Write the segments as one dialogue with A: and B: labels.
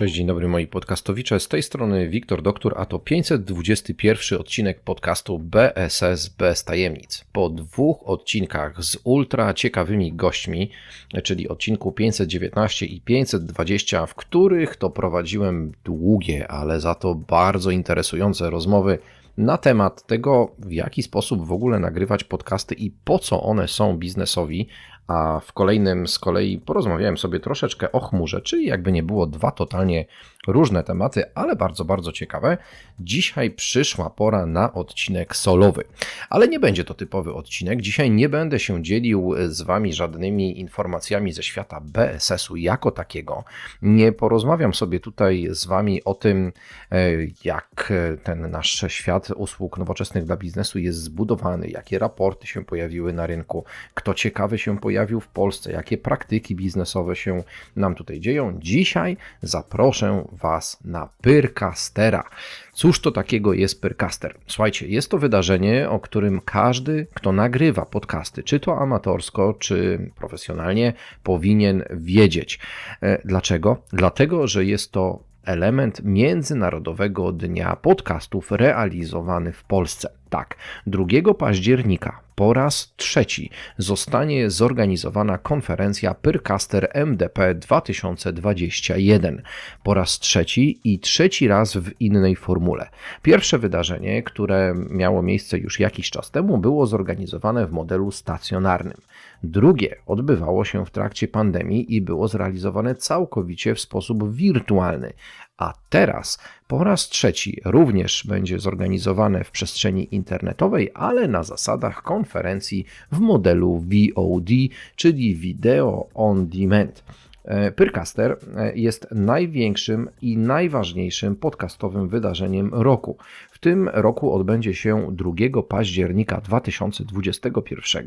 A: Cześć, dzień dobry moi podcastowicze. Z tej strony Wiktor Doktor, a to 521 odcinek podcastu BSS bez tajemnic. Po dwóch odcinkach z ultra ciekawymi gośćmi, czyli odcinku 519 i 520, w których to prowadziłem długie, ale za to bardzo interesujące rozmowy na temat tego, w jaki sposób w ogóle nagrywać podcasty i po co one są biznesowi, a w kolejnym z kolei porozmawiałem sobie troszeczkę o chmurze, czyli jakby nie było dwa totalnie różne tematy, ale bardzo, bardzo ciekawe. Dzisiaj przyszła pora na odcinek solowy, ale nie będzie to typowy odcinek. Dzisiaj nie będę się dzielił z Wami żadnymi informacjami ze świata BSS-u jako takiego. Nie porozmawiam sobie tutaj z Wami o tym, e, jak ten nasz świat usług nowoczesnych dla biznesu jest zbudowany, jakie raporty się pojawiły na rynku, kto ciekawy się pojawił w Polsce, jakie praktyki biznesowe się nam tutaj dzieją. Dzisiaj zaproszę Was na Pyrcastera. Cóż to takiego jest Pyrcaster? Słuchajcie, jest to wydarzenie, o którym każdy, kto nagrywa podcasty, czy to amatorsko, czy profesjonalnie, powinien wiedzieć. E, dlaczego? Dlatego, że jest to element Międzynarodowego Dnia Podcastów realizowany w Polsce. Tak, 2 października po raz trzeci zostanie zorganizowana konferencja Pyrcaster MDP 2021. Po raz trzeci i trzeci raz w innej formule. Pierwsze wydarzenie, które miało miejsce już jakiś czas temu, było zorganizowane w modelu stacjonarnym. Drugie odbywało się w trakcie pandemii i było zrealizowane całkowicie w sposób wirtualny. A teraz po raz trzeci również będzie zorganizowane w przestrzeni internetowej, ale na zasadach konferencji w modelu VOD, czyli Video on Demand. E, Pyrcaster e, jest największym i najważniejszym podcastowym wydarzeniem roku. W tym roku odbędzie się 2 października 2021,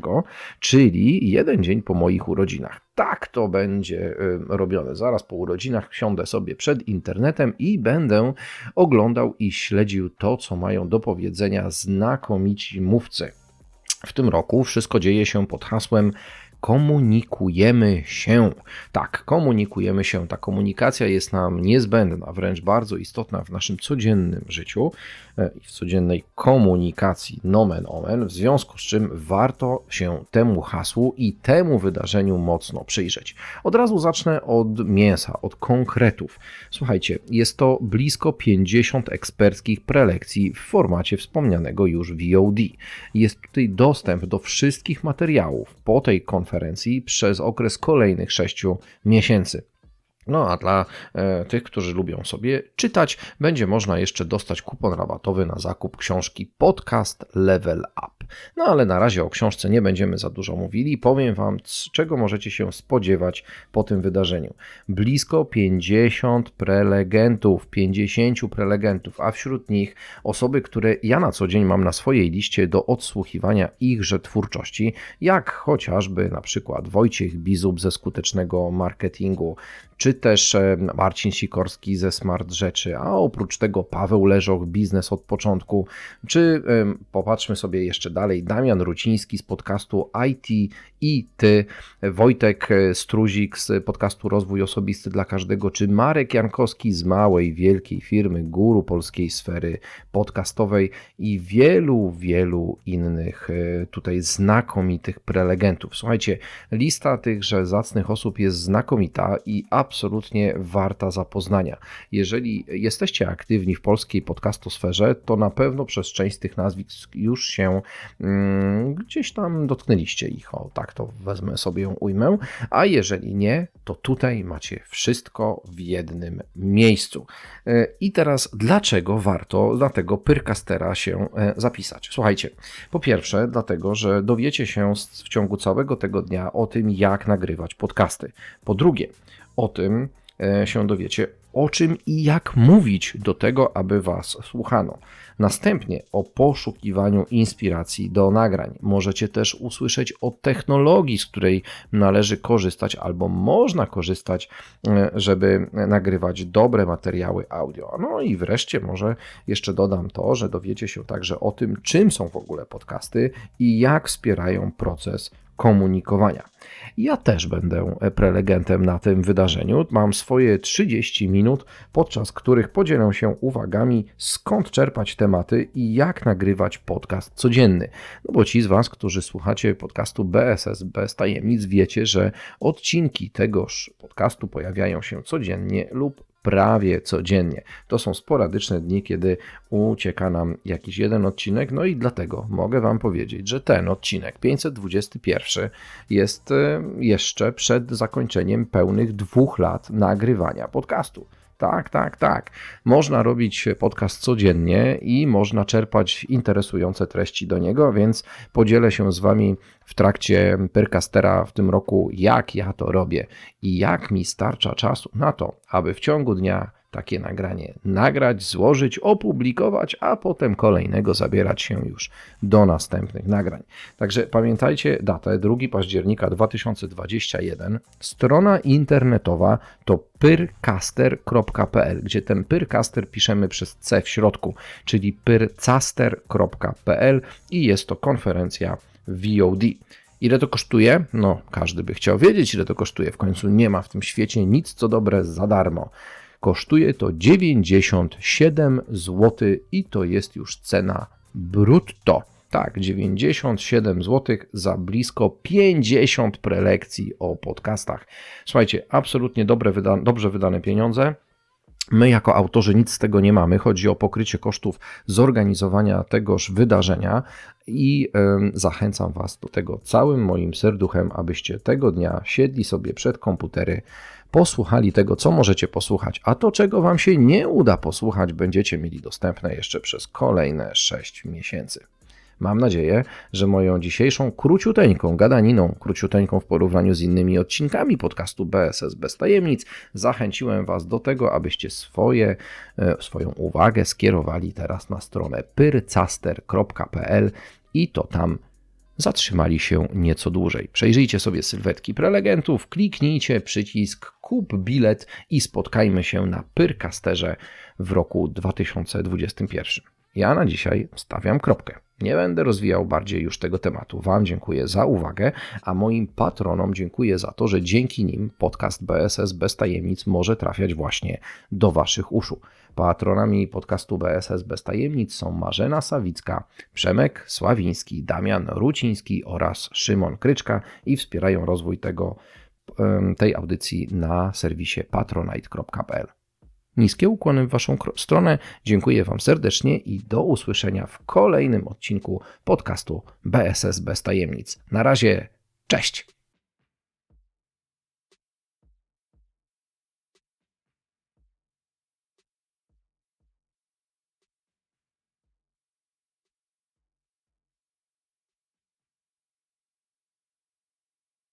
A: czyli jeden dzień po moich urodzinach. Tak to będzie e, robione. Zaraz po urodzinach siądę sobie przed internetem i będę oglądał i śledził to, co mają do powiedzenia znakomici mówcy. W tym roku wszystko dzieje się pod hasłem komunikujemy się. Tak, komunikujemy się. Ta komunikacja jest nam niezbędna, wręcz bardzo istotna w naszym codziennym życiu e, i w codziennej komunikacji, nomen omen, w związku z czym warto się temu hasłu i temu wydarzeniu mocno przyjrzeć. Od razu zacznę od mięsa, od konkretów. Słuchajcie, jest to blisko 50 eksperckich prelekcji w formacie wspomnianego już VOD. Jest tutaj dostęp do wszystkich materiałów po tej konferencji konferencji przez okres kolejnych sześciu miesięcy. No a dla e, tych, którzy lubią sobie czytać, będzie można jeszcze dostać kupon rabatowy na zakup książki Podcast Level Up. No ale na razie o książce nie będziemy za dużo mówili. Powiem Wam, czego możecie się spodziewać po tym wydarzeniu. Blisko 50 prelegentów, 50 prelegentów, a wśród nich osoby, które ja na co dzień mam na swojej liście do odsłuchiwania ichże twórczości, jak chociażby na przykład Wojciech Bizub ze skutecznego marketingu, czy też e, Marcin Sikorski ze Smart Rzeczy, a oprócz tego Paweł Leżoch, Biznes od początku, czy popatrzmy sobie jeszcze dalej, Damian Ruciński z podcastu IT i Ty, Wojtek Struzik z podcastu Rozwój Osobisty dla Każdego, czy Marek Jankowski z małej, wielkiej firmy, guru polskiej sfery podcastowej i wielu, wielu innych e, tutaj znakomitych prelegentów. Słuchajcie, lista tychże zacnych osób jest znakomita i absolutnie warta zapoznania. Jeżeli jesteście aktywni w polskiej podcastosferze, to na pewno przez część z tych nazwisk już się mm, gdzieś tam dotknęliście ich. O, tak to wezmę sobie ją ujmę. A jeżeli nie, to tutaj macie wszystko w jednym miejscu. E, I teraz dlaczego warto dla tego Pyrcastera się e, zapisać? Słuchajcie, po pierwsze, dlatego, że dowiecie się w ciągu całego tego dnia o tym, jak nagrywać podcasty. Po drugie, o tym e, się dowiecie, o czym i jak mówić do tego, aby Was słuchano. Następnie o poszukiwaniu inspiracji do nagrań. Możecie też usłyszeć o technologii, z której należy korzystać albo można korzystać, e, żeby nagrywać dobre materiały audio. No i wreszcie może jeszcze dodam to, że dowiecie się także o tym, czym są w ogóle podcasty i jak wspierają proces komunikowania. Ja też będę prelegentem na tym wydarzeniu. Mam swoje 30 minut, podczas których podzielę się uwagami, skąd czerpać tematy i jak nagrywać podcast codzienny. No bo ci z Was, którzy słuchacie podcastu BSS bez tajemnic, wiecie, że odcinki tegoż podcastu pojawiają się codziennie lub prawie codziennie. To są sporadyczne dni, kiedy ucieka nam jakiś jeden odcinek, no i dlatego mogę Wam powiedzieć, że ten odcinek 521 jest e, jeszcze przed zakończeniem pełnych dwóch lat nagrywania podcastu. Tak, tak, tak. Można robić podcast codziennie i można czerpać interesujące treści do niego, więc podzielę się z Wami w trakcie Pyrcastera w tym roku, jak ja to robię i jak mi starcza czasu na to, aby w ciągu dnia takie nagranie nagrać, złożyć, opublikować, a potem kolejnego zabierać się już do następnych nagrań. Także pamiętajcie datę 2 października 2021. Strona internetowa to pyrcaster.pl, gdzie ten pyrcaster piszemy przez C w środku, czyli pyrcaster.pl i jest to konferencja VOD. Ile to kosztuje? No, każdy by chciał wiedzieć, ile to kosztuje. W końcu nie ma w tym świecie nic co dobre za darmo. Kosztuje to 97 zł i to jest już cena brutto. Tak, 97 zł za blisko 50 prelekcji o podcastach. Słuchajcie, absolutnie dobre, wyda dobrze wydane pieniądze. My, jako autorzy, nic z tego nie mamy. Chodzi o pokrycie kosztów zorganizowania tegoż wydarzenia i zachęcam Was do tego całym moim serduchem, abyście tego dnia siedli sobie przed komputery, posłuchali tego, co możecie posłuchać, a to, czego Wam się nie uda posłuchać, będziecie mieli dostępne jeszcze przez kolejne 6 miesięcy. Mam nadzieję, że moją dzisiejszą króciuteńką gadaniną, króciuteńką w porównaniu z innymi odcinkami podcastu BSS bez tajemnic, zachęciłem Was do tego, abyście swoje, e, swoją uwagę skierowali teraz na stronę pyrcaster.pl i to tam zatrzymali się nieco dłużej. Przejrzyjcie sobie sylwetki prelegentów, kliknijcie przycisk kup bilet i spotkajmy się na Pyrcasterze w roku 2021. Ja na dzisiaj stawiam kropkę. Nie będę rozwijał bardziej już tego tematu. Wam dziękuję za uwagę, a moim patronom dziękuję za to, że dzięki nim podcast BSS bez tajemnic może trafiać właśnie do Waszych uszu. Patronami podcastu BSS bez tajemnic są Marzena Sawicka, Przemek Sławiński, Damian Ruciński oraz Szymon Kryczka i wspierają rozwój tego, tej audycji na serwisie patronite.pl. Niskie ukłony w Waszą stronę. Dziękuję Wam serdecznie i do usłyszenia w kolejnym odcinku podcastu BSS bez tajemnic. Na razie, cześć!